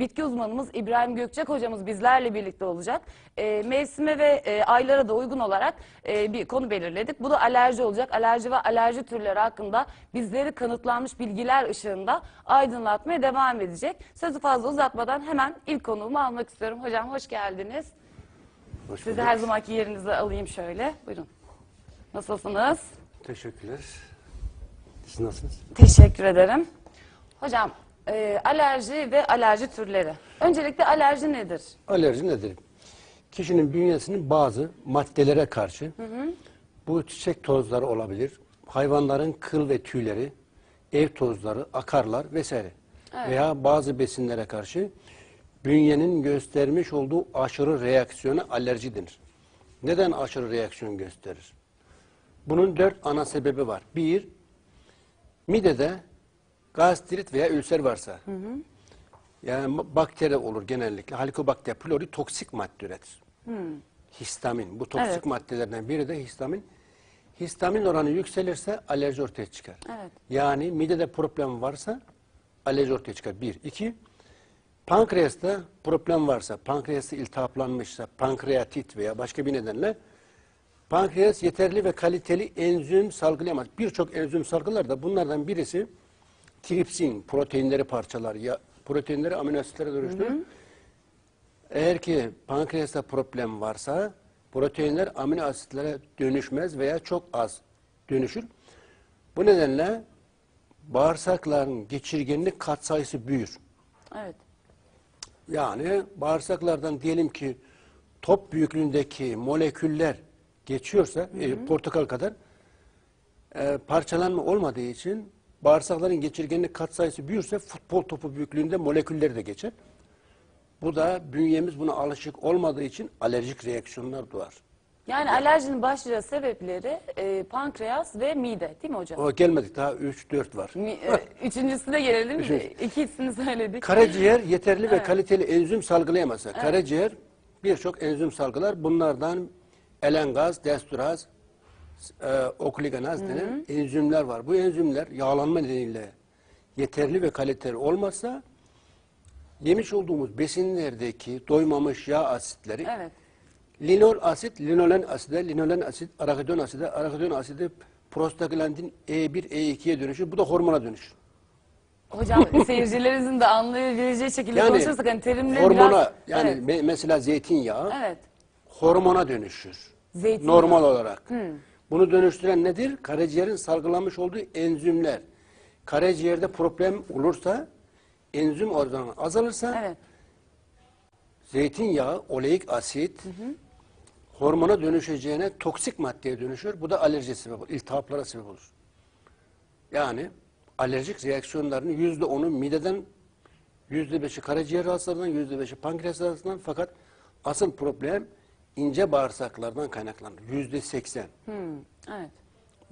Bitki uzmanımız İbrahim Gökçek hocamız bizlerle birlikte olacak. Ee, mevsime ve e, aylara da uygun olarak e, bir konu belirledik. Bu da alerji olacak. Alerji ve alerji türleri hakkında bizleri kanıtlanmış bilgiler ışığında aydınlatmaya devam edecek. Sözü fazla uzatmadan hemen ilk konuğumu almak istiyorum. Hocam hoş geldiniz. Hoş Sizi her zamanki yerinize alayım şöyle. Buyurun. Nasılsınız? Teşekkürler. Siz nasılsınız? Teşekkür ederim. Hocam e, alerji ve alerji türleri. Öncelikle alerji nedir? Alerji nedir? Kişinin bünyesinin bazı maddelere karşı bu çiçek tozları olabilir, hayvanların kıl ve tüyleri, ev tozları, akarlar vesaire. Veya bazı besinlere karşı bünyenin göstermiş olduğu aşırı reaksiyona alerji denir. Neden aşırı reaksiyon gösterir? Bunun dört ana sebebi var. Bir, midede gastrit veya ülser varsa, yani ma- bakteri olur genellikle. Helikobakter pylori toksik madde üretir. Histamin. Bu toksik Evet. maddelerden biri de histamin. Histamin oranı yükselirse alerji ortaya çıkar. Evet. Yani midede problem varsa alerji ortaya çıkar. Bir. iki Pankreasta problem varsa, pankreası iltihaplanmışsa, pankreatit veya başka bir nedenle pankreas yeterli ve kaliteli enzim salgılayamaz. Birçok enzim salgılar da bunlardan birisi tripsin, proteinleri parçalar, ya proteinleri amino asitlere dönüştürür. Eğer ki pankreasta problem varsa proteinler amino asitlere dönüşmez veya çok az dönüşür. Bu nedenle bağırsakların geçirgenlik katsayısı büyür. Evet. Yani bağırsaklardan diyelim ki top büyüklüğündeki moleküller geçiyorsa e, portakal kadar e, parçalanma olmadığı için bağırsakların geçirgenlik katsayısı büyürse futbol topu büyüklüğünde molekülleri de geçer. Bu da bünyemiz buna alışık olmadığı için alerjik reaksiyonlar doğar. Yani alerjinin başlıca sebepleri e, pankreas ve mide değil mi hocam? O gelmedik daha 3-4 var. Mi, e, üçüncüsüne gelelim. Üçüncü. İkisini söyledik. Karaciğer yeterli ve kaliteli enzim salgılayamazsa, karaciğer birçok enzim salgılar. Bunlardan elengaz, desturaz, e, okliganaz denen enzimler var. Bu enzimler yağlanma nedeniyle yeterli ve kaliteli olmazsa yemiş olduğumuz besinlerdeki doymamış yağ asitleri Evet. linol asit, linolen aside, linolen asit, arakidon aside, arakidon asidi prostaglandin E1, E2'ye dönüşür. Bu da hormona dönüşür. Hocam seyircilerimizin de anlayabileceği şekilde Yani konuşursak hani terimleri hormona biraz... yani Evet. me- mesela zeytinyağı evet. hormona dönüşür. Zeytinyağı. Normal olarak. Bunu dönüştüren nedir? Karaciğerin salgılamış olduğu enzimler. Karaciğerde problem olursa enzim oranı azalırsa Evet. zeytinyağı, oleik asit hormona dönüşeceğine toksik maddeye dönüşür. Bu da alerji sebep olur. iltihaplara sebep olur. Yani alerjik reaksiyonların yüzde onu mideden, yüzde beşi karaciğer hastalarından, yüzde beşi pankreas hastalarından fakat asıl problem ince bağırsaklardan kaynaklanır. Yüzde seksen. Hmm, evet.